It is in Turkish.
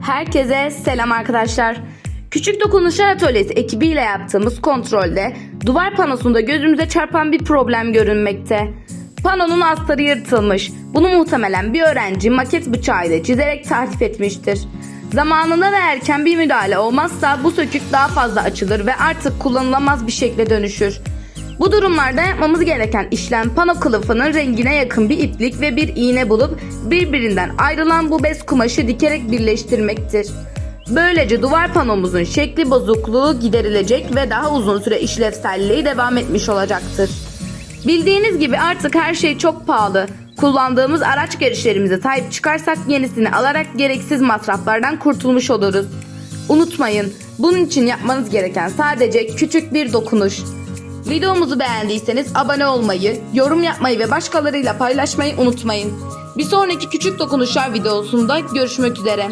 Herkese selam arkadaşlar. Küçük Dokunuşlar Atölyesi ekibiyle yaptığımız kontrolde duvar panosunda gözümüze çarpan bir problem görünmekte. Panonun astarı yırtılmış. Bunu muhtemelen bir öğrenci maket bıçağıyla çizerek tarif etmiştir. Zamanında ve erken bir müdahale olmazsa bu sökük daha fazla açılır ve artık kullanılamaz bir şekle dönüşür. Bu durumlarda yapmamız gereken işlem pano kılıfının rengine yakın bir iplik ve bir iğne bulup birbirinden ayrılan bu bez kumaşı dikerek birleştirmektir. Böylece duvar panomuzun şekli bozukluğu giderilecek ve daha uzun süre işlevselliği devam etmiş olacaktır. Bildiğiniz gibi artık her şey çok pahalı. Kullandığımız araç gereçlerimize sahip çıkarsak yenisini alarak gereksiz masraflardan kurtulmuş oluruz. Unutmayın, bunun için yapmanız gereken sadece küçük bir dokunuş. Videomuzu beğendiyseniz abone olmayı, yorum yapmayı ve başkalarıyla paylaşmayı unutmayın. Bir sonraki küçük dokunuşlar videosunda görüşmek üzere.